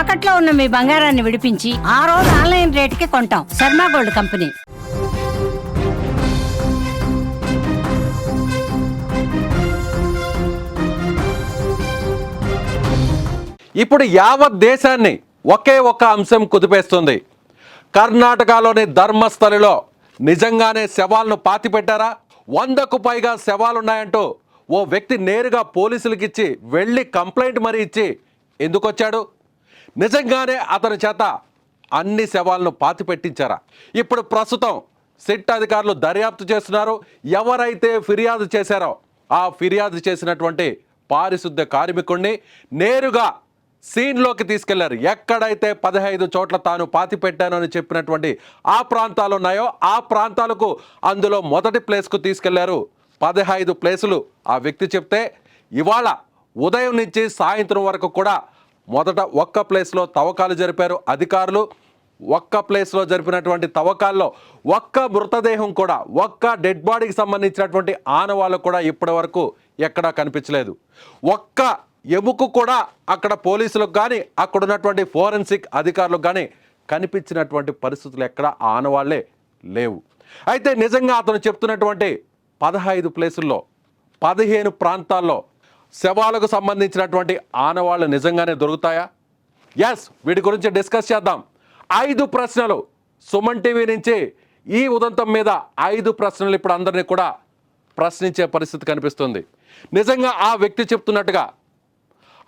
తాకట్లో ఉన్న మీ బంగారాన్ని విడిపించి ఆ రోజు ఆన్లైన్ రేటుకి కొంటాం. Sharma gold company. ఇప్పుడు యావత్ దేశాన్ని ఒకే ఒక అంశం కుదిపేస్తుంది. కర్ణాటకలోని ధర్మస్థలిలో నిజంగానే శవాలను పాతిపెట్టారా? వందకు పైగా శవాలున్నాయంటూ ఓ వ్యక్తి నేరుగా పోలీసులకిచ్చి వెళ్ళి కంప్లైంట్ మరీ ఇచ్చి ఎందుకొచ్చాడు? నిజంగానే అతని చేత అన్ని శవాలను పాతి పెట్టించారా ఇప్పుడు ప్రస్తుతం సిట్ అధికారులు దర్యాప్తు చేస్తున్నారు. ఎవరైతే ఫిర్యాదు చేశారో ఆ ఫిర్యాదు చేసినటువంటి పారిశుద్ధ కార్మికుడిని నేరుగా సీన్లోకి తీసుకెళ్ళారు. ఎక్కడైతే పదహైదు చోట్ల తాను పాతి పెట్టాను అని చెప్పినటువంటి ఆ ప్రాంతాలు ఉన్నాయో ఆ ప్రాంతాలకు అందులో మొదటి ప్లేస్కు తీసుకెళ్ళారు. పదహైదు ప్లేసులు ఆ వ్యక్తి చెప్తే ఇవాళ ఉదయం నుంచి సాయంత్రం వరకు కూడా మొదట ఒక్క ప్లేస్లో తవ్వకాలు జరిపారు అధికారులు. ఒక్క ప్లేస్లో జరిపినటువంటి తవ్వకాల్లో ఒక్క మృతదేహం కూడా ఒక్క డెడ్ బాడీకి సంబంధించినటువంటి ఆనవాళ్ళు కూడా ఇప్పటి వరకు ఎక్కడా కనిపించలేదు. ఒక్క ఎముకు కూడా అక్కడ పోలీసులకు కానీ అక్కడ ఉన్నటువంటి ఫోరెన్సిక్ అధికారులకు కానీ కనిపించినటువంటి పరిస్థితులు ఎక్కడ ఆనవాళ్ళే లేవు. అయితే నిజంగా అతను చెప్తున్నటువంటి పదహైదు ప్లేసుల్లో పదిహేను ప్రాంతాల్లో శవాలకు సంబంధించినటువంటి ఆనవాళ్ళు నిజంగానే దొరుకుతాయా? ఎస్ వీటి గురించి డిస్కస్ చేద్దాం. ఐదు ప్రశ్నలు. సుమన్ టీవీ నుంచి ఈ ఉదంతం మీద ఐదు ప్రశ్నలు ఇప్పుడు అందరినీ కూడా ప్రశ్నించే పరిస్థితి కనిపిస్తుంది. నిజంగా ఆ వ్యక్తి చెప్తున్నట్టుగా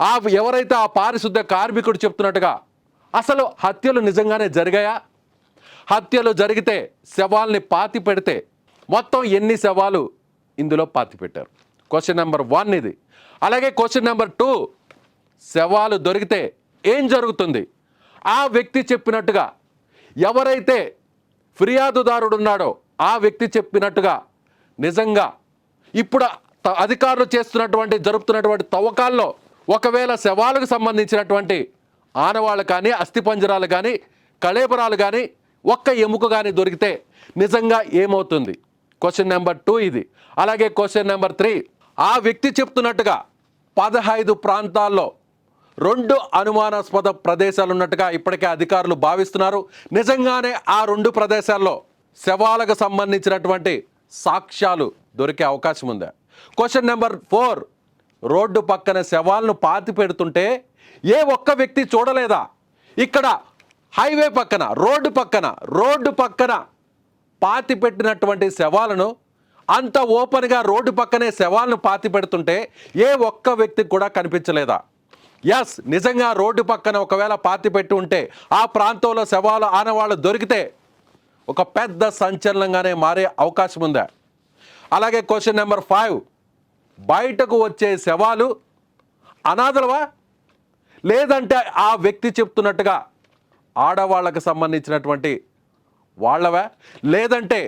ఆ ఎవరైతే ఆ పారిశుద్ధ కార్మికుడు చెప్తున్నట్టుగా అసలు హత్యలు నిజంగానే జరిగాయా? హత్యలు జరిగితే శవాల్ని పాతి పెడితే మొత్తం ఎన్ని శవాలు ఇందులో పాతి పెట్టారు? క్వశ్చన్ నెంబర్ వన్ ఇది. అలాగే క్వశ్చన్ నెంబర్ టూ శవాలు దొరికితే ఏం జరుగుతుంది? ఆ వ్యక్తి చెప్పినట్టుగా ఎవరైతే ఫిర్యాదుదారుడు ఉన్నాడో ఆ వ్యక్తి చెప్పినట్టుగా నిజంగా ఇప్పుడు త- అధికారులు చేస్తున్నటువంటి జరుపుతున్నటువంటి తవ్వకాల్లో ఒకవేళ శవాలకు సంబంధించినటువంటి ఆనవాళ్ళు కానీ అస్థిపంజరాలు కానీ కళేబరాలు కానీ ఒక్క ఎముక కానీ దొరికితే నిజంగా ఏమవుతుంది? క్వశ్చన్ నెంబర్ టూ ఇది. అలాగే క్వశ్చన్ నెంబర్ త్రీ ఆ వ్యక్తి చెప్తున్నట్టుగా పదహైదు ప్రాంతాల్లో రెండు అనుమానాస్పద ప్రదేశాలు ఉన్నట్టుగా ఇప్పటికే అధికారులు భావిస్తున్నారు. నిజంగానే ఆ రెండు ప్రదేశాల్లో శవాలకు సంబంధించినటువంటి సాక్ష్యాలు దొరికే అవకాశం ఉందా. క్వశ్చన్ నెంబర్ ఫోర్ రోడ్డు పక్కన శవాలను పాతి పెడుతుంటే ఏ ఒక్క వ్యక్తి చూడలేదా? ఇక్కడ హైవే పక్కన రోడ్డు పక్కన రోడ్డు పక్కన పాతి పెట్టినటువంటి శవాలను అంత ఓపెన్గా రోడ్డు పక్కనే శవాలను పాతి పెడుతుంటే ఏ ఒక్క వ్యక్తికి కూడా కనిపించలేదా? ఎస్ నిజంగా రోడ్డు పక్కన ఒకవేళ పాతి పెట్టి ఉంటే ఆ ప్రాంతంలో శవాలు ఆనవాళ్ళు దొరికితే ఒక పెద్ద సంచలనంగానే మారే అవకాశం ఉందా? అలాగే క్వశ్చన్ నెంబర్ ఫైవ్ బయటకు వచ్చే శవాలు అనాథలవా? లేదంటే ఆ వ్యక్తి చెప్తున్నట్టుగా ఆడవాళ్ళకు సంబంధించినటువంటి వాళ్ళవా? లేదంటే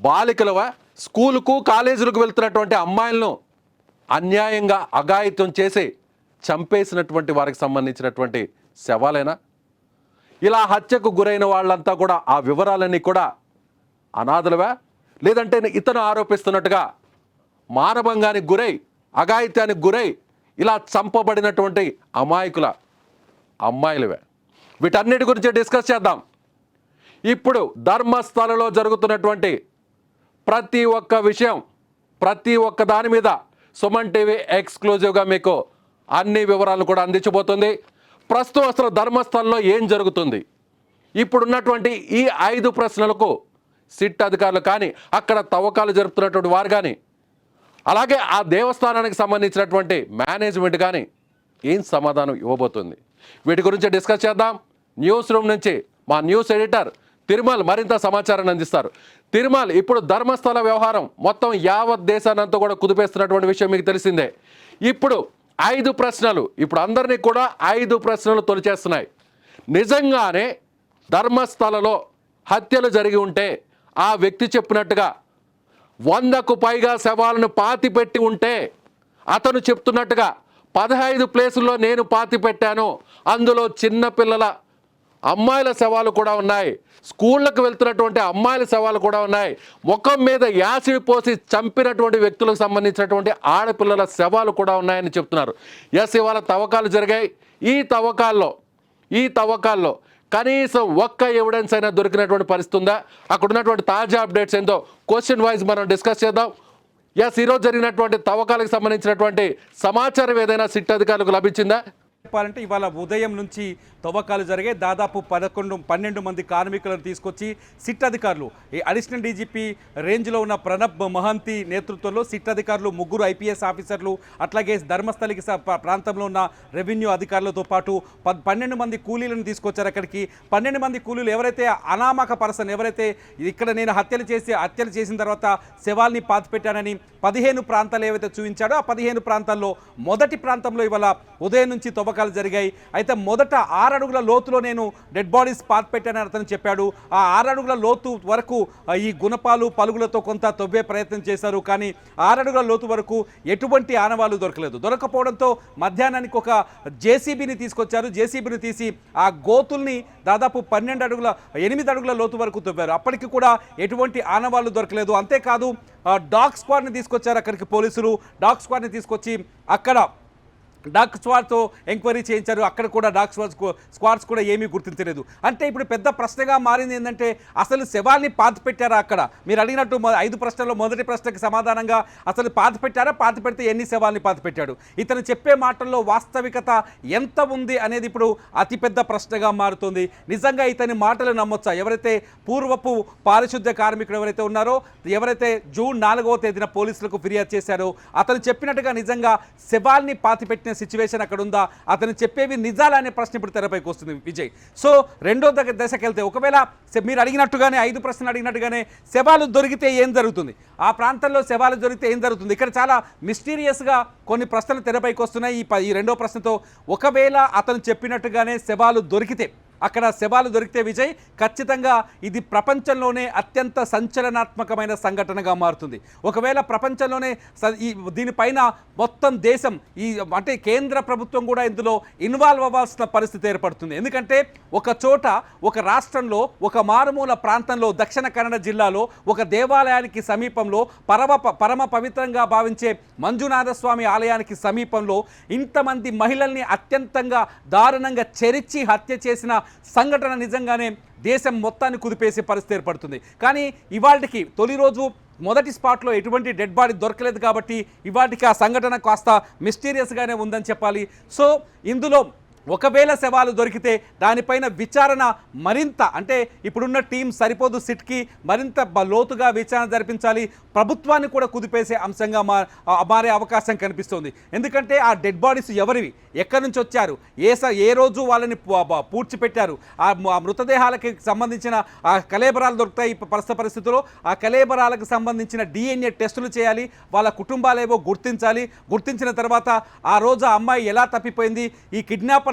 బాలికలవా? స్కూలుకు కాలేజీలకు వెళ్తున్నటువంటి అమ్మాయిలను అన్యాయంగా అఘాయిత్యం చేసి చంపేసినటువంటి వారికి సంబంధించినటువంటి శవాలేనా? ఇలా హత్యకు గురైన వాళ్ళంతా కూడా ఆ వివరాలన్నీ కూడా అనాథలవా? లేదంటే ఇతను ఆరోపిస్తున్నట్టుగా మానభంగానికి గురై అఘాయిత్యానికి గురై ఇలా చంపబడినటువంటి అమాయకుల అమ్మాయిలవే. వీటన్నిటి గురించి డిస్కస్ చేద్దాం. ఇప్పుడు ధర్మస్థలలో జరుగుతున్నటువంటి ప్రతి ఒక్క విషయం ప్రతి ఒక్క దాని మీద సుమన్ టీవీ ఎక్స్క్లూజివ్గా మీకు అన్ని వివరాలు కూడా అందించబోతుంది. ప్రస్తుతం అసలు ధర్మస్థలంలో ఏం జరుగుతుంది? ఇప్పుడున్నటువంటి ఈ ఐదు ప్రశ్నలకు సిట్ అధికారులు కానీ అక్కడ తవ్వకాలు జరుపుతున్నటువంటి వారు కానీ అలాగే ఆ దేవస్థానానికి సంబంధించినటువంటి మేనేజ్మెంట్ కానీ ఏం సమాధానం ఇవ్వబోతుంది? వీటి గురించి డిస్కస్ చేద్దాం. న్యూస్ రూమ్ నుంచి మా న్యూస్ ఎడిటర్ తిరుమల్ మరింత సమాచారాన్ని అందిస్తారు. తిరుమల్ ఇప్పుడు ధర్మస్థల వ్యవహారం మొత్తం యావత్ దేశానంతా కూడా కుదిపేస్తున్నటువంటి విషయం మీకు తెలిసిందే. ఇప్పుడు ఐదు ప్రశ్నలు ఇప్పుడు అందరినీ కూడా ఐదు ప్రశ్నలు తొలిచేస్తున్నాయి. నిజంగానే ధర్మస్థలలో హత్యలు జరిగి ఉంటే ఆ వ్యక్తి చెప్పినట్టుగా వందకు పైగా శవాలను పాతి పెట్టి ఉంటే అతను చెప్తున్నట్టుగా పదహైదు ప్లేసుల్లో నేను పాతి పెట్టాను అందులో చిన్నపిల్లల అమ్మాయిల శవాలు కూడా ఉన్నాయి. స్కూళ్ళకు వెళ్తున్నటువంటి అమ్మాయిల శవాలు కూడా ఉన్నాయి. ముఖం మీద యాసిడ్ పోసి చంపినటువంటి వ్యక్తులకు సంబంధించినటువంటి ఆడపిల్లల శవాలు కూడా ఉన్నాయని చెప్తున్నారు. ఎస్ ఇవాళ తవ్వకాలు జరిగాయి. ఈ తవ్వకాల్లో ఈ తవ్వకాల్లో కనీసం ఒక్క ఎవిడెన్స్ అయినా దొరికినటువంటి పరిస్థితి ఉందా? అక్కడ ఉన్నటువంటి తాజా అప్డేట్స్ ఏందో క్వశ్చన్ వైజ్ మనం డిస్కస్ చేద్దాం. ఎస్ ఈరోజు జరిగినటువంటి తవ్వకాలకు సంబంధించినటువంటి సమాచారం ఏదైనా సిట్ అధికారులకు లభించిందా? చెప్పాలంటే ఇవాళ ఉదయం నుంచి తవ్వకాలు జరిగాయి. దాదాపు పదకొండు పన్నెండు మంది కార్మికులను తీసుకొచ్చి సిట్ అధికారులు ఈ అడిషనల్ డీజీపీ రేంజ్లో ఉన్న ప్రణబ్ మహంతి నేతృత్వంలో సిట్ అధికారులు ముగ్గురు ఐపీఎస్ ఆఫీసర్లు అట్లాగే ధర్మస్థలికి ప్రాంతంలో ఉన్న రెవెన్యూ అధికారులతో పాటు పద్ పన్నెండు మంది కూలీలను తీసుకొచ్చారు అక్కడికి. పన్నెండు మంది కూలీలు ఎవరైతే అనామక పర్సన్ ఎవరైతే ఇక్కడ నేను హత్యలు చేసి హత్యలు చేసిన తర్వాత శవాల్ని పాతిపెట్టానని పదిహేను ప్రాంతాలు ఏవైతే చూపించాడో ఆ పదిహేను ప్రాంతాల్లో మొదటి ప్రాంతంలో ఇవాళ ఉదయం నుంచి తవ్వకాలు జరిగాయి. అయితే మొదట ఆరు అడుగుల లోతులో నేను డెడ్ బాడీస్ పాతి పెట్టానని అతను చెప్పాడు. ఆ ఆరు అడుగుల లోతు వరకు ఈ గుణపాలు పలుగులతో కొంత తవ్వే ప్రయత్నం చేశారు. కానీ ఆరు అడుగుల లోతు వరకు ఎటువంటి ఆనవాళ్ళు దొరకలేదు. దొరకపోవడంతో మధ్యాహ్నానికి ఒక జేసీబీని తీసుకొచ్చారు. జేసీబీని తీసి ఆ గోతుల్ని దాదాపు పన్నెండు అడుగుల ఎనిమిది అడుగుల లోతు వరకు తవ్వారు. అప్పటికి కూడా ఎటువంటి ఆనవాళ్ళు దొరకలేదు. అంతేకాదు డాగ్ స్క్వాడ్ని తీసుకొచ్చారు అక్కడికి పోలీసులు. డాగ్ స్క్వాడ్ని తీసుకొచ్చి అక్కడ డాక్ స్క్వాడ్తో ఎంక్వైరీ చేయించారు. అక్కడ కూడా డాక్ స్క్వాడ్స్ స్క్వాడ్స్ కూడా ఏమీ గుర్తించలేదు. అంటే ఇప్పుడు పెద్ద ప్రశ్నగా మారింది ఏంటంటే అసలు శవాల్ని పాతి పెట్టారా అక్కడ? మీరు అడిగినట్టు ఐదు ప్రశ్నల్లో మొదటి ప్రశ్నకి సమాధానంగా అసలు పాతి పెట్టారా? పాతి పెడితే ఎన్ని శవాల్ని పాతి పెట్టాడు? ఇతను చెప్పే మాటల్లో వాస్తవికత ఎంత ఉంది అనేది ఇప్పుడు అతిపెద్ద ప్రశ్నగా మారుతుంది. నిజంగా ఇతని మాటలు నమ్మొచ్చా? ఎవరైతే పూర్వపు పారిశుద్ధ్య కార్మికుడు ఎవరైతే ఉన్నారో ఎవరైతే జూన్ నాలుగవ తేదీన పోలీసులకు ఫిర్యాదు చేశారో అతను చెప్పినట్టుగా నిజంగా శవాల్ని పాతిపెట్టిన సిచ్యువేషన్ అక్కడ ఉందా అతను చెప్పేవి నిజాలా అనే ప్రశ్న ఇప్పుడు తెరపైకి వస్తుంది విజయ్. సో రెండో దగ దశకి వెళ్తే ఒకవేళ మీరు అడిగినట్టుగానే ఐదు ప్రశ్నలు అడిగినట్టుగానే శవాలు దొరికితే ఏం జరుగుతుంది? ఆ ప్రాంతంలో శవాలు దొరికితే ఏం జరుగుతుంది? ఇక్కడ చాలా మిస్టీరియస్గా కొన్ని ప్రశ్నలు తెరపైకి వస్తున్నాయి. ఈ ప- ఈ రెండో ప్రశ్నతో ఒకవేళ అతను చెప్పినట్టుగానే శవాలు దొరికితే అక్కడ శవాలు దొరికితే విజయ్ ఖచ్చితంగా ఇది ప్రపంచంలోనే అత్యంత సంచలనాత్మకమైన సంఘటనగా మారుతుంది. ఒకవేళ ప్రపంచంలోనే స- ఈ దీనిపైన మొత్తం దేశం ఈ అంటే కేంద్ర ప్రభుత్వం కూడా ఇందులో ఇన్వాల్వ్ అవ్వాల్సిన పరిస్థితి ఏర్పడుతుంది. ఎందుకంటే ఒక చోట ఒక రాష్ట్రంలో ఒక మారుమూల ప్రాంతంలో దక్షిణ కన్నడ జిల్లాలో ఒక దేవాలయానికి సమీపంలో పరమ పరమ పవిత్రంగా భావించే మంజునాథ స్వామి ఆలయానికి సమీపంలో ఇంతమంది మహిళల్ని అత్యంతంగా దారుణంగా చెరిచి హత్య చేసిన సంఘటన నిజంగానే దేశం మొత్తాన్ని కుదిపేసే పరిస్థితి ఏర్పడుతుంది. కానీ ఇవాళకి తొలి రోజు మొదటి స్పాట్లో ఎటువంటి డెడ్ బాడీ దొరకలేదు కాబట్టి ఇవాటికి ఆ సంఘటన కాస్త మిస్టీరియస్గానే ఉందని చెప్పాలి. సో ఇందులో ఒకవేళ శవాలు దొరికితే దానిపైన విచారణ మరింత అంటే ఇప్పుడున్న టీం సరిపోదు సిట్కి మరింత లోతుగా విచారణ జరిపించాలి. ప్రభుత్వాన్ని కూడా కుదిపేసే అంశంగా మా మారే అవకాశం కనిపిస్తుంది. ఎందుకంటే ఆ డెడ్ బాడీస్ ఎవరివి? ఎక్కడి నుంచి వచ్చారు? ఏ స ఏ రోజు వాళ్ళని పూడ్చిపెట్టారు? ఆ మృతదేహాలకి సంబంధించిన ఆ కలేబరాలు దొరుకుతాయి ప్రస్తుత పరిస్థితుల్లో. ఆ కలేబరాలకు సంబంధించిన డిఎన్ఏ టెస్టులు చేయాలి. వాళ్ళ కుటుంబాలేవో గుర్తించాలి. గుర్తించిన తర్వాత ఆ రోజు ఆ అమ్మాయి ఎలా తప్పిపోయింది? ఈ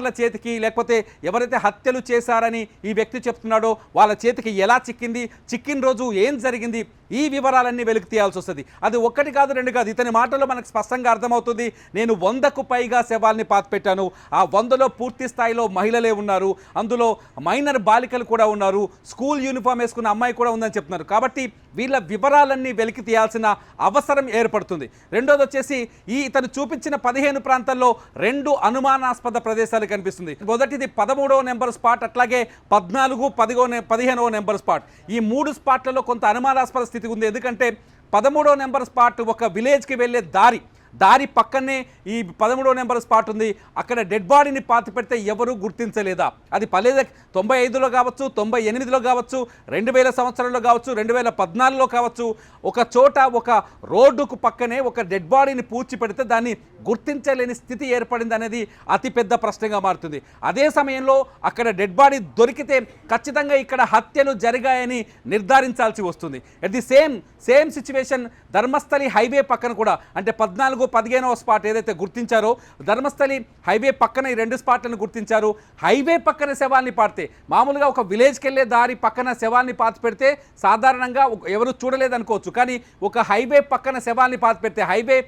కిడ్నాపర్ల చేతికి లేకపోతే ఎవరైతే హత్యలు చేశారని ఈ వ్యక్తి చెప్తున్నాడో వాళ్ళ చేతికి ఎలా చిక్కింది చిక్కిన రోజు ఏం జరిగింది ఈ వివరాలన్నీ వెలికి తీయాల్సి వస్తుంది. అది ఒక్కటి కాదు రెండు కాదు. ఇతని మాటల్లో మనకు స్పష్టంగా అర్థమవుతుంది నేను వందకు పైగా శవాల్ని పాతిపెట్టాను. ఆ వందలో పూర్తి స్థాయిలో మహిళలే ఉన్నారు. అందులో మైనర్ బాలికలు కూడా ఉన్నారు. స్కూల్ యూనిఫామ్ వేసుకున్న అమ్మాయి కూడా ఉందని చెప్తున్నారు. కాబట్టి వీళ్ళ వివరాలన్నీ వెలికి తీయాల్సిన అవసరం ఏర్పడుతుంది. రెండోది వచ్చేసి ఈ ఇతను చూపించిన పదిహేను ప్రాంతాల్లో రెండు అనుమానాస్పద ప్రదేశాలు కనిపిస్తుంది. మొదటిది పదమూడవ నెంబర్ స్పాట్ అట్లాగే పద్నాలుగు పదిగో పదిహేనవ నెంబర్ స్పాట్. ఈ మూడు స్పాట్లలో కొంత అనుమానాస్పద స్థితి ఉంది. ఎందుకంటే పదమూడవ నెంబర్ స్పాట్ ఒక విలేజ్కి వెళ్ళే దారి. దారి పక్కనే ఈ పదమూడో నెంబర్ స్పాట్ ఉంది. అక్కడ డెడ్ బాడీని పాతి పెడితే ఎవరూ గుర్తించలేదా? అది పలేద తొంభై ఐదులో కావచ్చు తొంభై ఎనిమిదిలో కావచ్చు రెండు వేల సంవత్సరంలో కావచ్చు రెండు వేల పద్నాలుగులో కావచ్చు. ఒక చోట ఒక రోడ్డుకు పక్కనే ఒక డెడ్ బాడీని పూడ్చి పెడితే దాన్ని గుర్తించలేని స్థితి ఏర్పడింది అనేది అతిపెద్ద ప్రశ్నగా మారుతుంది. అదే సమయంలో అక్కడ డెడ్ బాడీ దొరికితే ఖచ్చితంగా ఇక్కడ హత్యలు జరిగాయని నిర్ధారించాల్సి వస్తుంది. At the same same situation Dharmasthala highway పక్కన కూడా అంటే పద్నాలుగు పదిహేనవ స్పాట్ ఏదైతే గుర్తించారో ధర్మస్థలి హైవే పక్కన ఈ రెండు స్పాట్లను గుర్తించారు. హైవే పక్కన శవాల్ని పాడితే మామూలుగా ఒక విలేజ్కి వెళ్ళే దారి పక్కన శవాల్ని పాతి పెడితే సాధారణంగా ఎవరు చూడలేదనుకోవచ్చు. కానీ ఒక హైవే పక్కన శవాల్ని పాతి పెడితే హైవే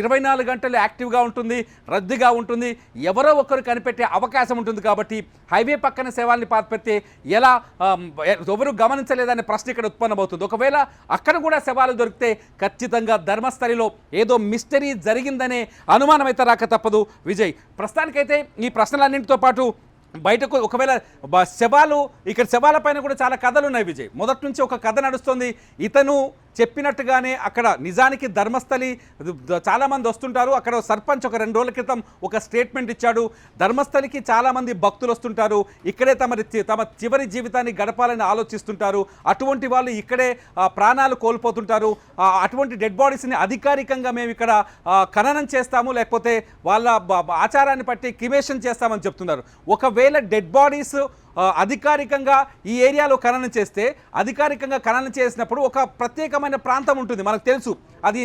ఇరవై నాలుగు గంటలు యాక్టివ్గా ఉంటుంది రద్దీగా ఉంటుంది ఎవరో ఒకరు కనిపెట్టే అవకాశం ఉంటుంది కాబట్టి హైవే పక్కన శవాల్ని పాతి పెడితే ఎలా ఎవరు గమనించలేదనే ప్రశ్న ఇక్కడ ఉత్పన్నమవుతుంది. ఒకవేళ అక్కడ కూడా శవాలు దొరికితే ఖచ్చితంగా ధర్మస్థలిలో ఏదో మిస్టరీ జరిగిందనే అనుమానం అయితే రాక తప్పదు. విజయ్ ప్రస్తుతానికైతే ఈ ప్రశ్నలన్నింటితో పాటు బయటకు ఒకవేళ శవాలు ఇక్కడ శవాల పైన కూడా చాలా కథలు ఉన్నాయి విజయ్. మొదటి నుంచి ఒక కథ నడుస్తుంది. ఇతను చెప్పినట్టుగానే అక్కడ నిజానికి ధర్మస్థలి చాలామంది వస్తుంటారు. అక్కడ సర్పంచ్ ఒక రెండు రోజుల క్రితం ఒక స్టేట్మెంట్ ఇచ్చాడు. ధర్మస్థలికి చాలామంది భక్తులు వస్తుంటారు. ఇక్కడే తమ తమ చివరి జీవితాన్ని గడపాలని ఆలోచిస్తుంటారు. అటువంటి వాళ్ళు ఇక్కడే ప్రాణాలు కోల్పోతుంటారు. అటువంటి డెడ్ బాడీస్ని అధికారికంగా మేము ఇక్కడ ఖననం చేస్తాము. లేకపోతే వాళ్ళ ఆచారాన్ని బట్టి క్రిమేషన్ చేస్తామని చెప్తున్నారు. ఒకవేళ డెడ్ బాడీస్ అధికారికంగా ఈ ఏరియాలో ఖననం చేస్తే అధికారికంగా ఖననం చేసినప్పుడు ఒక ప్రత్యేకమైన ప్రాంతం ఉంటుంది మనకు తెలుసు. అది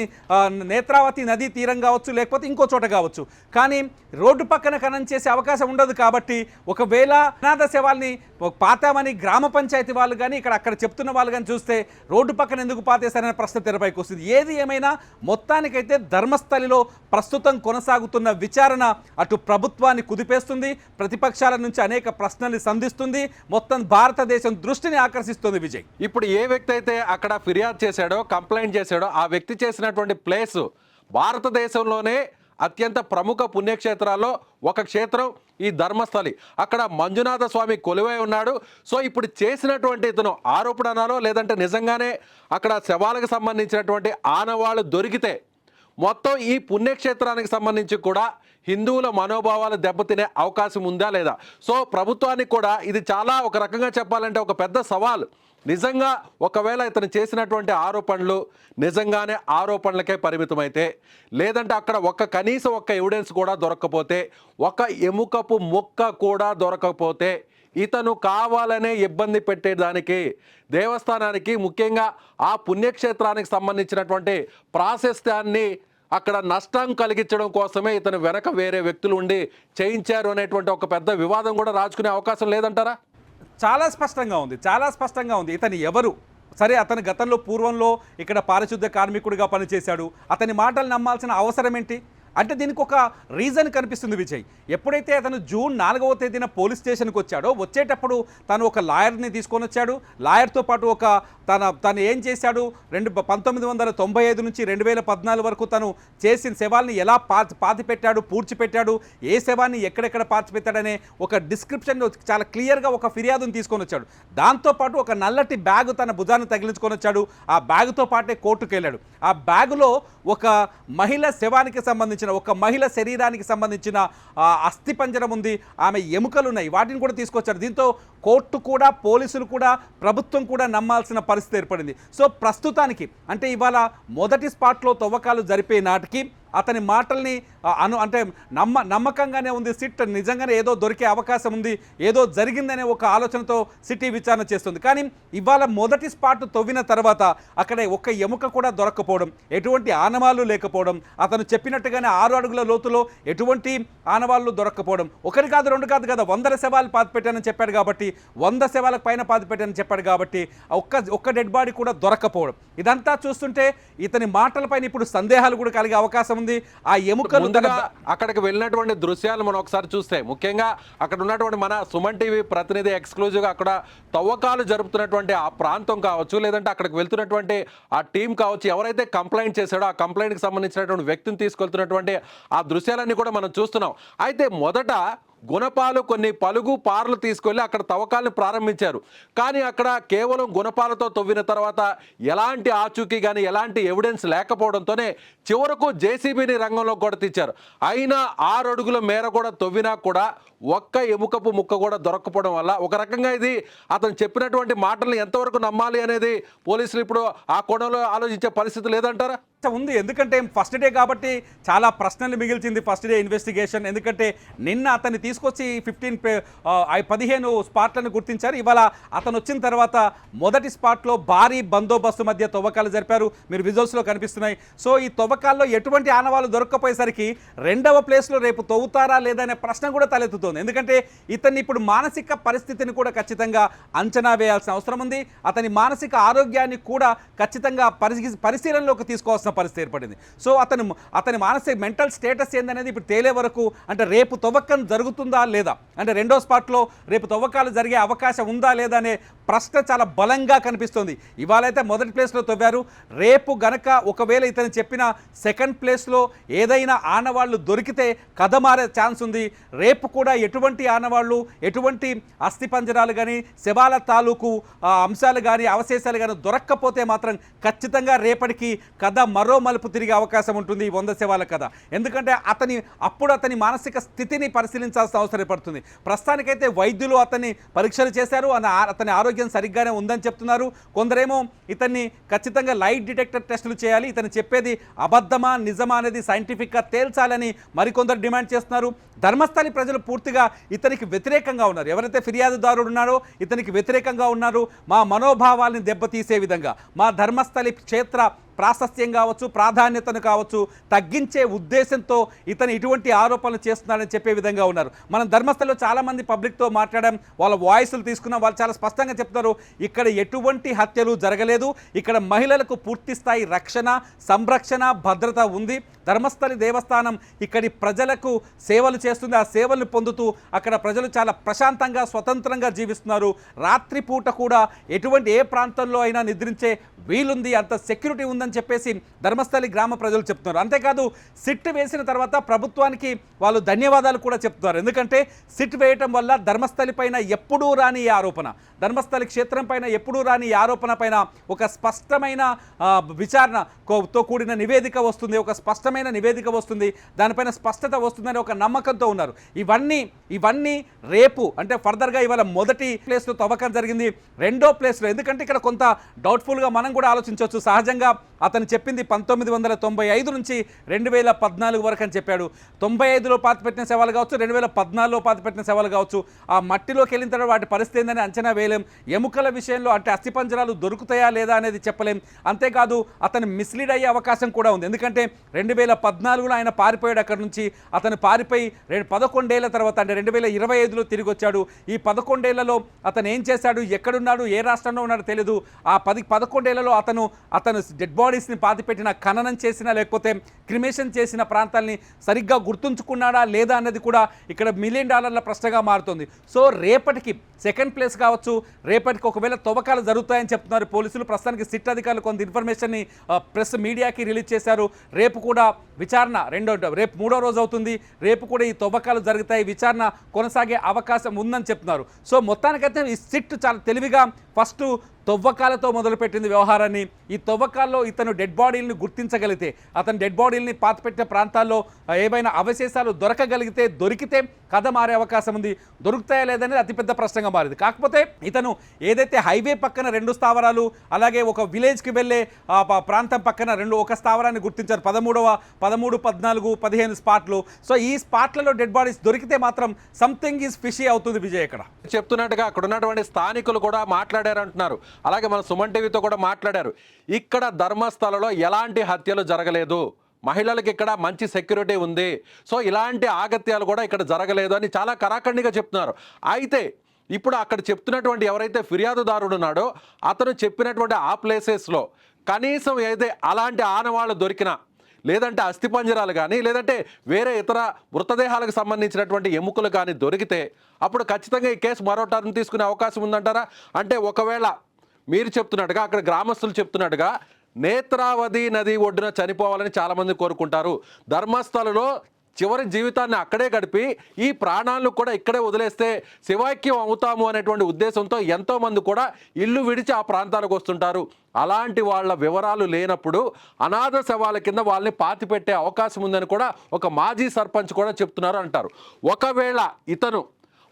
నేత్రావతి నదీ తీరం కావచ్చు లేకపోతే ఇంకో చోట కావచ్చు. కానీ రోడ్డు పక్కన ఖననం చేసే అవకాశం ఉండదు కాబట్టి ఒకవేళ అనాథ శవాల్ని పాతామని గ్రామ పంచాయతీ వాళ్ళు కానీ ఇక్కడ అక్కడ చెప్తున్న వాళ్ళు కానీ చూస్తే రోడ్డు పక్కన ఎందుకు పాతేశారనే ప్రశ్న తెరపైకి వస్తుంది. ఏది ఏమైనా మొత్తానికైతే ధర్మస్థలిలో ప్రస్తుతం కొనసాగుతున్న విచారణ అటు ప్రభుత్వాన్ని కుదిపేస్తుంది ప్రతిపక్షాల నుంచి అనేక ప్రశ్నల్ని సంధిస్తుంది మొత్తం భారతదేశం దృష్టిని ఆకర్షిస్తుంది విజయ్. ఇప్పుడు ఏ వ్యక్తి అయితే అక్కడ ఫిర్యాదు చేశాడో కంప్లైంట్ చేశాడో ఆ వ్యక్తి చేసినటువంటి ప్లేస్ భారతదేశంలోనే అత్యంత ప్రముఖ పుణ్యక్షేత్రాల్లో ఒక క్షేత్రం ఈ ధర్మస్థలి. అక్కడ మంజునాథ స్వామి కొలువై ఉన్నాడు. సో ఇప్పుడు చేసినటువంటి ఇతను ఆరోపణ లేదంటే నిజంగానే అక్కడ శవాలకు సంబంధించినటువంటి ఆనవాళ్ళు దొరికితే మొత్తం ఈ పుణ్యక్షేత్రానికి సంబంధించి కూడా హిందువుల మనోభావాలు దెబ్బతినే అవకాశం ఉందా లేదా? సో ప్రభుత్వానికి కూడా ఇది చాలా ఒక రకంగా చెప్పాలంటే ఒక పెద్ద సవాల్. నిజంగా ఒకవేళ ఇతను చేసినటువంటి ఆరోపణలు నిజంగానే ఆరోపణలకే పరిమితమైతే లేదంటే అక్కడ ఒక్క కనీసం ఒక్క ఎవిడెన్స్ కూడా దొరకకపోతే ఒక ఎముకపు మొక్క కూడా దొరకకపోతే ఇతను కావాలనే ఇబ్బంది పెట్టేదానికి దేవస్థానానికి ముఖ్యంగా ఆ పుణ్యక్షేత్రానికి సంబంధించినటువంటి ప్రాశస్త్యాన్ని అక్కడ నష్టం కలిగించడం కోసమే ఇతను వెనక వేరే వ్యక్తులు ఉండి చేయించారు అనేటువంటి ఒక పెద్ద వివాదం కూడా రాజుకునే అవకాశం లేదంటారా? చాలా స్పష్టంగా ఉంది చాలా స్పష్టంగా ఉంది. ఇతను ఎవరు? సరే అతను గతంలో పూర్వంలో ఇక్కడ పారిశుద్ధ కార్మికుడిగా పనిచేశాడు. అతని మాటలు నమ్మాల్సిన అవసరం ఏంటి? అంటే దీనికి ఒక రీజన్ కనిపిస్తుంది విజయ్. ఎప్పుడైతే అతను జూన్ నాలుగవ తేదీన పోలీస్ స్టేషన్కి వచ్చాడో వచ్చేటప్పుడు తను ఒక లాయర్ని తీసుకొని వచ్చాడు. లాయర్తో పాటు ఒక తన తను ఏం చేశాడు? రెండు పంతొమ్మిది వందల తొంభై ఐదు నుంచి రెండు వేల పద్నాలుగు వరకు తను చేసిన శవాల్ని ఎలా పాతి పాతి పెట్టాడు పూడ్చిపెట్టాడు ఏ శవాన్ని ఎక్కడెక్కడ పాతిపెట్టాడనే ఒక డిస్క్రిప్షన్ చాలా క్లియర్గా ఒక ఫిర్యాదును తీసుకొని వచ్చాడు. దాంతోపాటు ఒక నల్లటి బ్యాగ్ తన భుజాన్ని తగిలించుకొని వచ్చాడు. ఆ బ్యాగుతో పాటే కోర్టుకు వెళ్ళాడు ఆ బ్యాగులో ఒక మహిళ శవానికి సంబంధించిన ఒక మహిళ శరీరానికి సంబంధించిన అస్థిపంజరం ఉంది. ఆమె ఎముకలు ఉన్నాయి వాటిని కూడా తీసుకొచ్చాడు. దీంతో కోర్టు కూడా పోలీసులు కూడా ప్రభుత్వం కూడా నమ్మాల్సిన పరిస్థితి ఏర్పడింది. సో ప్రస్తుతానికి అంటే ఇవాళ మొదటి స్పాట్లో తవ్వకాలు జరిపే నాటికి అతని మాటల్ని అను అంటే నమ్మ నమ్మకంగానే ఉంది సిట్ నిజంగానే ఏదో దొరికే అవకాశం ఉంది ఏదో జరిగిందనే ఒక ఆలోచనతో సిటీ విచారణ చేస్తుంది. కానీ ఇవాళ మొదటి స్పాట్ తవ్విన తర్వాత అక్కడ ఒక్క ఎముక కూడా దొరక్కపోవడం ఎటువంటి ఆనవాళ్ళు లేకపోవడం అతను చెప్పినట్టుగానే ఆరు అడుగుల లోతులో ఎటువంటి ఆనవాళ్ళు దొరక్కపోవడం ఒకరి కాదు రెండు కాదు కదా వందల శవాలు పాతి పెట్టానని చెప్పాడు కాబట్టి వంద శవాలకు పైన పాతి పెట్టానని చెప్పాడు కాబట్టి ఒక్క ఒక్క డెడ్ బాడీ కూడా దొరక్కపోవడం. ఇదంతా చూస్తుంటే ఇతని మాటలపైన ఇప్పుడు సందేహాలు కూడా కలిగే అవకాశం ఉంది. ఆ ఎముకలు అక్కడికి వెళ్ళినటువంటి దృశ్యాలు మనం ఒకసారి చూస్తే ముఖ్యంగా అక్కడ ఉన్నటువంటి మన సుమన్ టీవీ ప్రతినిధి ఎక్స్క్లూజివ్గా అక్కడ తవ్వకాలు జరుపుతున్నటువంటి ఆ ప్రాంతం కావచ్చు లేదంటే అక్కడికి వెళ్తున్నటువంటి ఆ టీం కావచ్చు ఎవరైతే కంప్లైంట్ చేశాడో ఆ కంప్లైంట్కి సంబంధించినటువంటి వ్యక్తిని తీసుకెళ్తున్నటువంటి ఆ దృశ్యాలన్నీ కూడా మనం చూస్తున్నాం. అయితే మొదట గుణపాలు కొన్ని పలుగు పార్లు తీసుకెళ్ళి అక్కడ తవ్వకాలను ప్రారంభించారు. కానీ అక్కడ కేవలం గుణపాలతో తవ్విన తర్వాత ఎలాంటి ఆచూకీ కానీ ఎలాంటి ఎవిడెన్స్ లేకపోవడంతోనే చివరకు జేసీబీని రంగంలో కూడా తెచ్చారు. అయినా ఆరు అడుగుల మేర కూడా తవ్వినా కూడా ఒక్క ఎముకపు ముక్క కూడా దొరక్కపోవడం వల్ల ఒక రకంగా ఇది అతను చెప్పినటువంటి మాటలను ఎంతవరకు నమ్మాలి అనేది పోలీసులు ఇప్పుడు ఆ కోణంలో ఆలోచించే పరిస్థితి లేదంటారా? ఉంది. ఎందుకంటే ఫస్ట్ డే కాబట్టి చాలా ప్రశ్నలు మిగిల్చింది ఫస్ట్ డే ఇన్వెస్టిగేషన్. ఎందుకంటే నిన్న అతన్ని తీసుకొచ్చి ఫిఫ్టీన్ పదిహేను స్పాట్లను గుర్తించారు. ఇవాళ అతను వచ్చిన తర్వాత మొదటి స్పాట్లో భారీ బందోబస్తు మధ్య తవ్వకాలు జరిపారు. మీరు విజువల్స్లో కనిపిస్తున్నాయి. సో ఈ తవ్వకాల్లో ఎటువంటి ఆనవాళ్ళు దొరక్కపోయేసరికి రెండవ ప్లేస్లో రేపు తవ్వుతారా లేదనే ప్రశ్న కూడా తలెత్తుతుంది ఎందుకంటే ఇతన్ని ఇప్పుడు మానసిక పరిస్థితిని కూడా ఖచ్చితంగా అంచనా వేయాల్సిన అవసరం ఉంది. అతని మానసిక ఆరోగ్యాన్ని కూడా ఖచ్చితంగా పరిశీ పరిశీలనలోకి తీసుకోవాల్సిన పరిస్థితి ఏర్పడింది. సో అతను అతని మానసిక మెంటల్ స్టేటస్ ఏందనేది ఇప్పుడు తేలే వరకు అంటే రేపు తవ్వకం జరుగుతుందా లేదా? అంటే రెండో స్పాట్లో రేపు తవ్వకాలు జరిగే అవకాశం ఉందా లేదా అనే ప్రశ్న చాలా బలంగా కనిపిస్తుంది. ఇవాళైతే మొదటి ప్లేస్లో తవ్వారు. రేపు గనక ఒకవేళ ఇతను చెప్పిన సెకండ్ ప్లేస్లో ఏదైనా ఆనవాళ్ళు దొరికితే కథ మారే ఛాన్స్ ఉంది. రేపు కూడా ఎటువంటి ఆనవాళ్ళు ఎటువంటి అస్థిపంజరాలు కానీ శవాల తాలూకు అంశాలు కానీ అవశేషాలు కానీ దొరక్కపోతే మాత్రం ఖచ్చితంగా రేపటికి కథ మరో మలుపు తిరిగే అవకాశం ఉంటుంది ఈ వంద శవాల కథ. ఎందుకంటే అతని అప్పుడు అతని మానసిక స్థితిని పరిశీలించాల్సిన అవసరం పడుతుంది ప్రస్తుతానికైతే వైద్యులు అతన్ని పరీక్షలు చేశారు అతని ఆరోగ్యం సరిగ్గానే ఉందని చెప్తున్నారు. కొందరేమో ఇతన్ని ఖచ్చితంగా లైట్ డిటెక్టర్ టెస్టులు చేయాలి ఇతను చెప్పేది అబద్ధమా నిజమా అనేది సైంటిఫిక్గా తేల్చాలని మరికొందరు డిమాండ్ చేస్తున్నారు. ధర్మస్థలి ప్రజలు పూర్తిగా ఇతనికి వ్యతిరేకంగా ఉన్నారు. ఎవరైతే ఫిర్యాదుదారుడు ఉన్నారో ఇతనికి వ్యతిరేకంగా ఉన్నారు. మా మనోభావాల్ని దెబ్బతీసే విధంగా మా ధర్మస్థలి క్షేత్ర ప్రాశస్త్యం కావచ్చు ప్రాధాన్యతను కావచ్చు తగ్గించే ఉద్దేశంతో ఇతను ఇటువంటి ఆరోపణలు చేస్తున్నాడని చెప్పే విధంగా ఉన్నారు. మనం ధర్మస్థలో చాలామంది పబ్లిక్తో మాట్లాడాం వాళ్ళ వాయిస్లు తీసుకున్నాం వాళ్ళు చాలా స్పష్టంగా చెప్తారు ఇక్కడ ఎటువంటి హత్యలు జరగలేదు ఇక్కడ మహిళలకు పూర్తి స్థాయి రక్షణ సంరక్షణ భద్రత ఉంది. ధర్మస్థలి దేవస్థానం ఇక్కడి ప్రజలకు సేవలు చేస్తుంది. ఆ సేవలను పొందుతూ అక్కడ ప్రజలు చాలా ప్రశాంతంగా స్వతంత్రంగా జీవిస్తున్నారు. రాత్రిపూట కూడా ఎటువంటి ఏ ప్రాంతంలో అయినా నిద్రించే వీలుంది అంత సెక్యూరిటీ ఉందని చెప్పేసి ధర్మస్థలి గ్రామ ప్రజలు చెప్తున్నారు. అంతేకాదు సిట్ వేసిన తర్వాత ప్రభుత్వానికి వాళ్ళు ధన్యవాదాలు కూడా చెప్తున్నారు. ఎందుకంటే సిట్ వేయటం వల్ల ధర్మస్థలి పైన ఎప్పుడూ రాని ఈ ఆరోపణ ధర్మస్థలి క్షేత్రం పైన ఎప్పుడూ రాని ఈ ఆరోపణ పైన ఒక స్పష్టమైన విచారణతో విచారణ తో కూడిన నివేదిక వస్తుంది. ఒక స్పష్టమైన నివేదిక వస్తుంది. దానిపైన స్పష్టత వస్తుందని ఒక నమ్మకంతో ఉన్నారు. ఇవన్నీ ఇవన్నీ రేపు అంటే ఫర్దర్గా ఇవాళ మొదటి ప్లేస్లో తవ్వకం జరిగింది. రెండో ప్లేస్లో ఎందుకంటే ఇక్కడ కొంత డౌట్ఫుల్గా మనం కూడా ఆలోచించవచ్చు. సహజంగా అతను చెప్పింది పంతొమ్మిది వందల తొంభై ఐదు నుంచి రెండు వేల పద్నాలుగు వరకు అని చెప్పాడు. తొంభై ఐదులో పాతిపెట్టిన సవాలు కావచ్చు రెండు వేల పద్నాలుగులో పాతిపెట్టిన సవాలు కావచ్చు ఆ మట్టిలోకి వెళ్ళిన తర్వాత వాటి పరిస్థితి ఏందని అంచనా వేయలేం. ఎముకల విషయంలో అంటే అస్థిపంజరాలు దొరుకుతాయా లేదా అనేది చెప్పలేం. అంతేకాదు అతను మిస్లీడ్ అయ్యే అవకాశం కూడా ఉంది. ఎందుకంటే రెండు వేల పద్నాలుగులో ఆయన పారిపోయాడు అక్కడ నుంచి. అతను పారిపోయి రెండు పదకొండేళ్ళ తర్వాత అంటే రెండు వేల ఇరవై ఐదులో తిరిగి వచ్చాడు. ఈ పదకొండేళ్ళలో అతను ఏం చేశాడు ఎక్కడున్నాడు ఏ రాష్ట్రంలో ఉన్నాడో తెలియదు ఆ పది పదకొండేళ్ళలో అతను అతను డెడ్ బాడీస్ని పాతిపెట్టిన ఖననం చేసినా లేకపోతే క్రిమేషన్ చేసిన ప్రాంతాల్ని సరిగ్గా గుర్తుంచుకున్నాడా లేదా అన్నది కూడా ఇక్కడ మిలియన్ డాలర్ల ప్రశ్నగా మారుతుంది. సో రేపటికి సెకండ్ ప్లేస్ కావచ్చు. రేపటికి ఒకవేళ తవ్వకాలు జరుగుతాయని చెప్తున్నారు పోలీసులు. ప్రస్తుతానికి సిట్ అధికారులు కొంత ఇన్ఫర్మేషన్ని ప్రెస్ మీడియాకి రిలీజ్ చేశారు. రేపు కూడా విచారణ రెండో రేపు మూడో రోజు అవుతుంది. రేపు కూడా ఈ తవ్వకాలు జరుగుతాయి. విచారణ కొనసాగే అవకాశం ఉందని చెప్తున్నారు. సో మొత్తానికైతే ఈ సిట్ చాలా తెలివిగా ఫస్ట్ తవ్వకాలతో మొదలుపెట్టింది వ్యవహారాన్ని. ఈ తవ్వకాల్లో ఇతను డెడ్ బాడీలను గుర్తించగలిగితే అతను డెడ్ బాడీలని పాతపెట్టిన ప్రాంతాల్లో ఏమైనా అవశేషాలు దొరకగలిగితే దొరికితే కథ మారే అవకాశం ఉంది. దొరుకుతాయా లేదనేది అతిపెద్ద ప్రశ్నగా మారింది. కాకపోతే ఇతను ఏదైతే హైవే పక్కన రెండు స్థావరాలు అలాగే ఒక విలేజ్కి వెళ్ళే ఆ ప్రాంతం పక్కన రెండు ఒక స్థావరాన్ని గుర్తించారు. పదమూడవ పదమూడు పద్నాలుగు పదిహేను స్పాట్లు. సో ఈ స్పాట్లలో డెడ్ బాడీస్ దొరికితే మాత్రం సంథింగ్ ఈజ్ ఫిషీ అవుతుంది విజయ్ ఇక్కడ. చెప్తున్నట్టుగా అక్కడ ఉన్నటువంటి స్థానికులు కూడా మాట్లాడారు అంటున్నారు అలాగే మన సుమన్ టీవీతో కూడా మాట్లాడారు. ఇక్కడ ధర్మస్థలలో ఎలాంటి హత్యలు జరగలేదు. మహిళలకు ఇక్కడ మంచి సెక్యూరిటీ ఉంది. సో ఇలాంటి ఆగత్యాలు కూడా ఇక్కడ జరగలేదు అని చాలా కరాఖండిగా చెప్తున్నారు. అయితే ఇప్పుడు అక్కడ చెప్తున్నటువంటి ఎవరైతే ఫిర్యాదుదారుడు ఉన్నాడో అతను చెప్పినటువంటి ఆ ప్లేసెస్లో కనీసం ఏదైతే అలాంటి ఆనవాళ్ళు దొరికినా లేదంటే అస్థిపంజరాలు కానీ లేదంటే వేరే ఇతర మృతదేహాలకు సంబంధించినటువంటి ఎముకలు కానీ దొరికితే అప్పుడు ఖచ్చితంగా ఈ కేసు మరో టర్న్ తీసుకునే అవకాశం ఉందంటారా? అంటే ఒకవేళ మీరు చెప్తున్నట్టుగా అక్కడ గ్రామస్తులు చెప్తున్నట్టుగా నేత్రావతి నది ఒడ్డున చనిపోవాలని చాలామంది కోరుకుంటారు. ధర్మస్థలలో చివరి జీవితాన్ని అక్కడే గడిపి ఈ ప్రాణాలను కూడా ఇక్కడే వదిలేస్తే శివాక్యం అవుతాము అనేటువంటి ఉద్దేశంతో ఎంతోమంది కూడా ఇల్లు విడిచి ఆ ప్రాంతాలకు వస్తుంటారు. అలాంటి వాళ్ళ వివరాలు లేనప్పుడు అనాథ శవాల కింద వాళ్ళని పాతిపెట్టే అవకాశం ఉందని కూడా ఒక మాజీ సర్పంచ్ కూడా చెప్తున్నారు అంటారు. ఒకవేళ ఇతను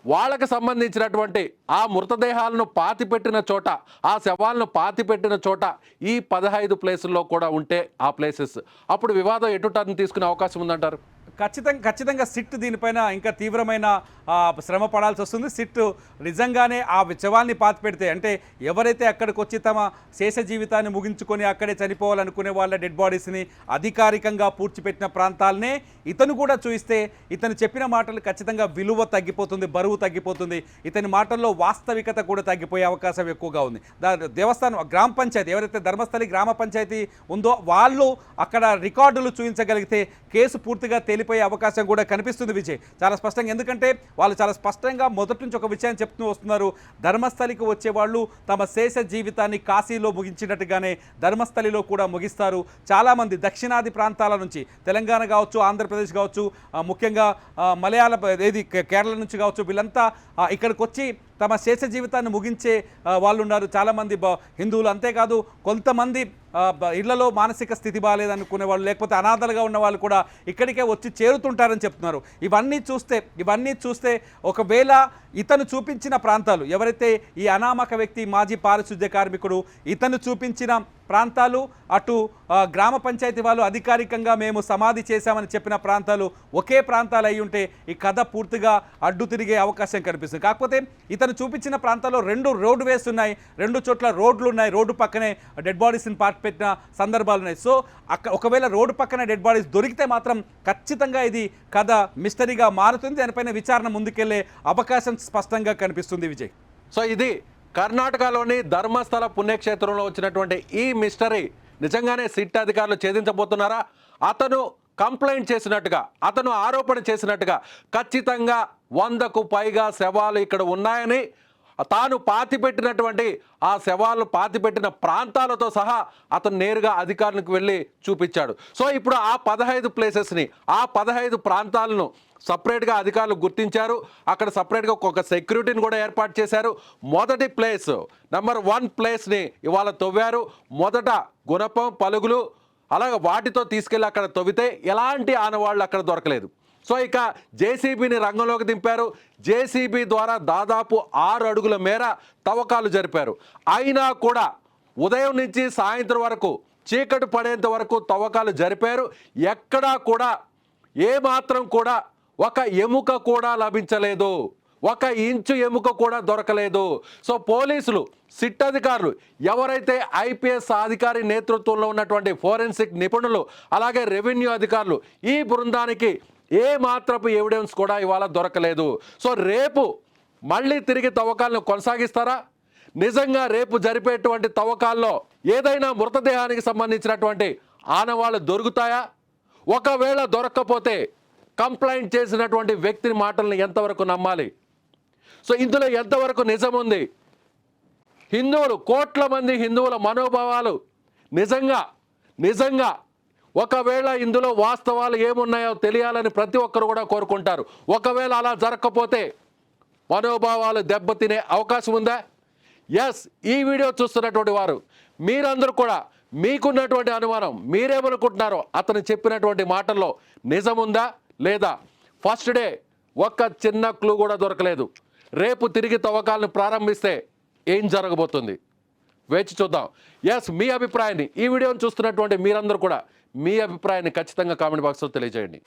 వాళ్ళకి సంబంధించినటువంటి ఆ మృతదేహాలను పాతిపెట్టిన చోట ఆ శవాలను పాతిపెట్టిన చోట ఈ పదహైదు ప్లేసుల్లో కూడా ఉంటే ఆ ప్లేసెస్. అప్పుడు వివాదం ఎటు టర్న్ తీసుకునే అవకాశం ఉందంటారు? ఖచ్చితంగా ఖచ్చితంగా సిట్ దీనిపైన ఇంకా తీవ్రమైన శ్రమ పడాల్సి వస్తుంది. సిట్ నిజంగానే ఆ శవాల్ని పాతి పెడితే అంటే ఎవరైతే అక్కడికి వచ్చి తమ శేష జీవితాన్ని ముగించుకొని అక్కడే చనిపోవాలనుకునే వాళ్ళ డెడ్ బాడీస్ని అధికారికంగా పూడ్చిపెట్టిన ప్రాంతాలనే ఇతను కూడా చూయిస్తే ఇతను చెప్పిన మాటలు ఖచ్చితంగా విలువ తగ్గిపోతుంది బరువు తగ్గిపోతుంది. ఇతని మాటల్లో వాస్తవికత కూడా తగ్గిపోయే అవకాశం ఎక్కువగా ఉంది. దేవస్థానం గ్రామ పంచాయతీ ఎవరైతే ధర్మస్థలి గ్రామ పంచాయతీ ఉందో వాళ్ళు అక్కడ రికార్డులు చూపించగలిగితే కేసు పూర్తిగా తేలి వెళ్ళిపోయే అవకాశం కూడా కనిపిస్తుంది విజయ్. చాలా స్పష్టంగా ఎందుకంటే వాళ్ళు చాలా స్పష్టంగా మొదటి నుంచి ఒక విషయాన్ని చెప్తూ వస్తున్నారు. ధర్మస్థలికి వచ్చే వాళ్ళు తమ శేష జీవితాన్ని కాశీలో ముగించినట్టుగానే ధర్మస్థలిలో కూడా ముగిస్తారు. చాలామంది దక్షిణాది ప్రాంతాల నుంచి తెలంగాణ కావచ్చు ఆంధ్రప్రదేశ్ కావచ్చు ముఖ్యంగా మలయాళ ఏది కే- కేరళ నుంచి కావచ్చు వీళ్ళంతా ఇక్కడికి వచ్చి తమ శేష జీవితాన్ని ముగించే వాళ్ళు ఉన్నారు చాలామంది హిందువులు. అంతేకాదు కొంతమంది ఇళ్ళలో మానసిక స్థితి బాగాలేదనుకునే వాళ్ళు లేకపోతే అనాథలుగా ఉన్న వాళ్ళు కూడా ఇక్కడికే వచ్చి చేరుతుంటారని చెప్తున్నారు. ఇవన్నీ చూస్తే ఇవన్నీ చూస్తే ఒకవేళ ఇతను చూపించిన ప్రాంతాలు ఎవరైతే ఈ అనామక వ్యక్తి మాజీ పారిశుద్ధ్య కార్మికుడు ఇతను చూపించిన ప్రాంతాలు అటు గ్రామ పంచాయతీ వాళ్ళు అధికారికంగా మేము సమాధి చేశామని చెప్పిన ప్రాంతాలు ఒకే ప్రాంతాలు అయి ఉంటే ఈ కథ పూర్తిగా అడ్డు తిరిగే అవకాశం కనిపిస్తుంది. కాకపోతే ఇతను చూపించిన ప్రాంతాల్లో రెండు రోడ్ వేస్ ఉన్నాయి రెండు చోట్ల రోడ్లు ఉన్నాయి రోడ్డు పక్కనే డెడ్ బాడీస్ని పార్ట్ పెట్టిన సందర్భాలు ఉన్నాయి. సో అక్క ఒకవేళ రోడ్డు పక్కన డెడ్ బాడీస్ దొరికితే మాత్రం ఖచ్చితంగా ఇది కథ మిస్టరీగా మారుతుంది దానిపైన విచారణ ముందుకెళ్ళే అవకాశం స్పష్టంగా కనిపిస్తుంది విజయ్. సో ఇది కర్ణాటకలోని ధర్మస్థల పుణ్యక్షేత్రంలో వచ్చినటువంటి ఈ మిస్టరీ నిజంగానే సిట్ అధికారులు ఛేదించబోతున్నారా? అతను కంప్లైంట్ చేసినట్టుగా అతను ఆరోపణ చేసినట్టుగా ఖచ్చితంగా వందకు పైగా శవాలు ఇక్కడ ఉన్నాయని తాను పాతిపెట్టినటువంటి ఆ శవాలు పాతిపెట్టిన ప్రాంతాలతో సహా అతను నేరుగా అధికారులకు వెళ్ళి చూపించాడు. సో ఇప్పుడు ఆ పదహైదు ప్లేసెస్ని ఆ పదహైదు ప్రాంతాలను సపరేట్గా అధికారులు గుర్తించారు. అక్కడ సపరేట్గా ఒక సెక్యూరిటీని కూడా ఏర్పాటు చేశారు. మొదటి ప్లేస్ నెంబర్ వన్ ప్లేస్ని ఇవాళ తవ్వారు. మొదట గుణపం పలుగులు అలాగే వాటితో తీసుకెళ్ళి అక్కడ తవ్వితే ఎలాంటి ఆనవాళ్ళు అక్కడ దొరకలేదు. సో ఇక జేసీబీని రంగంలోకి దింపారు. జేసీబీ ద్వారా దాదాపు ఆరు అడుగుల మేర తవ్వకాలు జరిపారు. అయినా కూడా ఉదయం నుంచి సాయంత్రం వరకు చీకటి పడేంత వరకు తవ్వకాలు జరిపారు. ఎక్కడా కూడా ఏమాత్రం కూడా ఒక ఎముక కూడా లభించలేదు. ఒక ఇంచు ఎముక కూడా దొరకలేదు. సో పోలీసులు సిట్ అధికారులు ఎవరైతే ఐపీఎస్ అధికారి నేతృత్వంలో ఉన్నటువంటి ఫోరెన్సిక్ నిపుణులు అలాగే రెవెన్యూ అధికారులు ఈ బృందానికి ఏ మాత్రపు ఎవిడెన్స్ కూడా ఇవాళ దొరకలేదు. సో రేపు మళ్ళీ తిరిగి తవ్వకాలను కొనసాగిస్తారా? నిజంగా రేపు జరిపేటువంటి తవ్వకాల్లో ఏదైనా మృతదేహానికి సంబంధించినటువంటి ఆనవాళ్ళు దొరుకుతాయా? ఒకవేళ దొరక్కపోతే కంప్లైంట్ చేసినటువంటి వ్యక్తిని మాటలను ఎంతవరకు నమ్మాలి? సో ఇందులో ఎంతవరకు నిజం ఉంది హిందువులు కోట్ల మంది హిందువుల మనోభావాలు నిజంగా నిజంగా ఒకవేళ ఇందులో వాస్తవాలు ఏమున్నాయో తెలియాలని ప్రతి ఒక్కరు కూడా కోరుకుంటారు. ఒకవేళ అలా జరగకపోతే మనోభావాలు దెబ్బతినే అవకాశం ఉందా? ఎస్ ఈ వీడియో చూస్తున్నటువంటి వారు మీరందరూ కూడా మీకున్నటువంటి అనుమానం మీరేమనుకుంటున్నారో అతను చెప్పినటువంటి మాటల్లో నిజముందా లేదా? ఫస్ట్ డే ఒక్క చిన్న క్లూ కూడా దొరకలేదు. రేపు తిరిగి తవ్వకాలను ప్రారంభిస్తే ఏం జరగబోతుంది? వేచి చూద్దాం. ఎస్ మీ అభిప్రాయాన్ని ఈ వీడియోని చూస్తున్నటువంటి మీరందరూ కూడా మీ అభిప్రాయాన్ని ఖచ్చితంగా కామెంట్ బాక్స్లో తెలియజేయండి.